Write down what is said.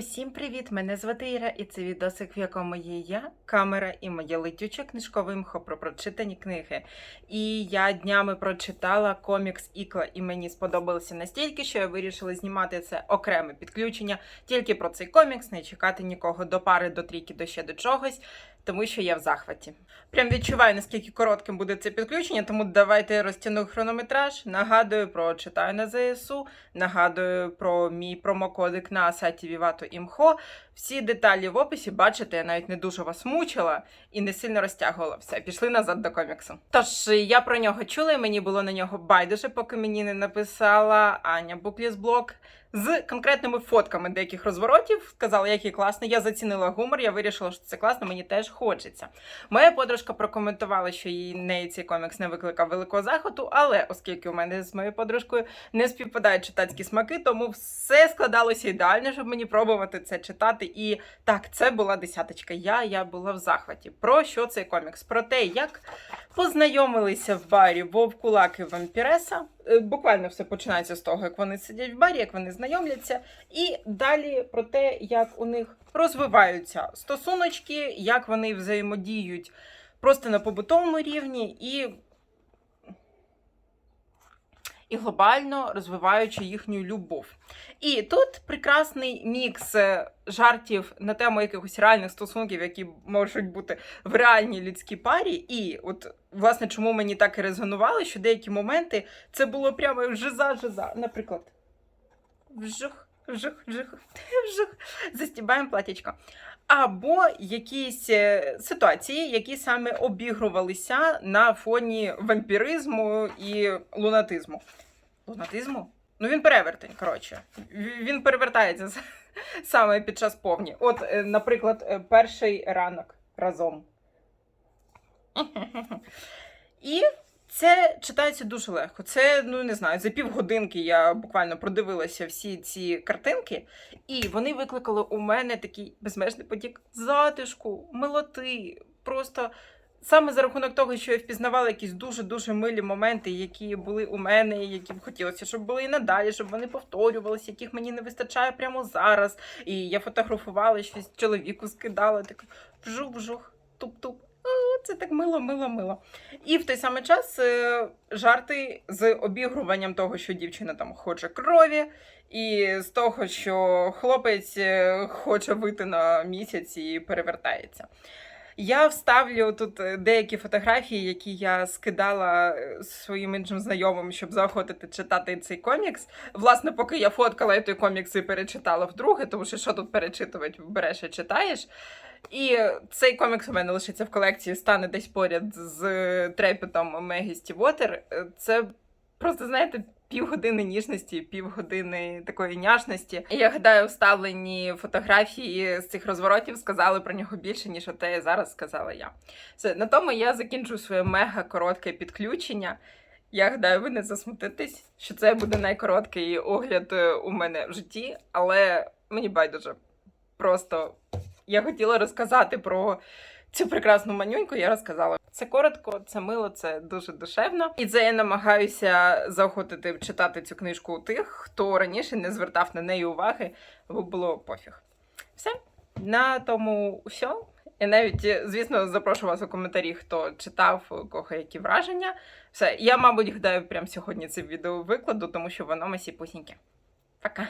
Усім привіт! Мене звати Іра, і це відосик, в якому є я, камера і моє летюче книжкове мхо про прочитані книги. І я днями прочитала комікс Ікла, і мені сподобалося настільки, що я вирішила знімати це окреме підключення тільки про цей комікс, не чекати нікого до пари, до трійки, до ще до чогось, тому що я в захваті. Прям відчуваю, наскільки коротким буде це підключення, тому давайте я розтягну хронометраж. Нагадую про читаю на ЗСУ, нагадую про мій промокодик на сайті Vivato Імхо. Всі деталі в описі бачите, я навіть не дуже вас мучила і не сильно розтягувала все. Пішли назад до коміксу. Тож я про нього чула, і мені було на нього байдуже, поки мені не написала Аня Буклісблок з конкретними фотками деяких розворотів. Сказала, який класний. Я зацінила гумор, я вирішила, що це класно, мені теж хочеться. Моя подружка прокоментувала, що їй неї цей комікс не викликав великого захвату, але оскільки у мене з моєю подружкою не співпадають читацькі смаки, тому все складалося ідеально, щоб мені пробувати це читати. І так, це була десяточка. Я, я була в захваті. Про що цей комікс? Про те, як познайомилися в барі Кулак і Вампіреса. Е, Буквально все починається з того, як вони сидять в барі, як вони знайомляться, і далі про те, як у них розвиваються стосуночки, як вони взаємодіють просто на побутовому рівні і. І глобально розвиваючи їхню любов. І тут прекрасний мікс е, жартів на тему якихось реальних стосунків, які можуть бути в реальній людській парі. І от, власне, чому мені так і резонувало, що деякі моменти це було прямо жиза-жиза. Наприклад, вжух, вжух, вжух, вжух, застібаємо платічко. Або якісь е, ситуації, які саме обігрувалися на фоні вампіризму і лунатизму. Лунатизму? Ну, він перевертень, коротше. Він перевертається саме під час повні. От, е, наприклад, е, перший ранок разом. І це читається дуже легко. Це, ну не знаю, за півгодинки я буквально продивилася всі ці картинки, і вони викликали у мене такий безмежний потік затишку, милоти. Просто саме за рахунок того, що я впізнавала якісь дуже-дуже милі моменти, які були у мене, які б хотілося, щоб були і надалі, щоб вони повторювалися, яких мені не вистачає прямо зараз. І я фотографувала щось чоловіку скидала, так вжух-вжух, туп-туп. Це так мило, мило, мило. І в той самий час е, жарти з обігруванням того, що дівчина там хоче крові, і з того, що хлопець е, хоче вийти на місяць і перевертається. Я вставлю тут е, деякі фотографії, які я скидала своїм іншим знайомим, щоб заохотити читати цей комікс. Власне, поки я фоткала той комікс і перечитала вдруге, тому що що тут перечитувати, береш і читаєш. І цей комікс у мене лишиться в колекції, стане десь поряд з трепетом Мегі Стівотер. Це просто, знаєте, півгодини ніжності, півгодини такої няшності. І я гадаю, вставлені фотографії з цих розворотів сказали про нього більше, ніж те зараз сказала я. Все, на тому я закінчу своє мега коротке підключення. Я гадаю, ви не засмутитесь, що це буде найкороткий огляд е, у мене в житті, але мені байдуже. Просто я хотіла розказати про цю прекрасну манюньку, я розказала. Це коротко, це мило, це дуже душевно. І це я намагаюся заохотити читати цю книжку у тих, хто раніше не звертав на неї уваги, бо було пофіг. Все. На тому все. І навіть, звісно, запрошу вас у коментарі, хто читав, кого які враження. Все, я, мабуть, гадаю, прямо сьогодні це відео викладу, тому що воно масі пусіньке. Пока.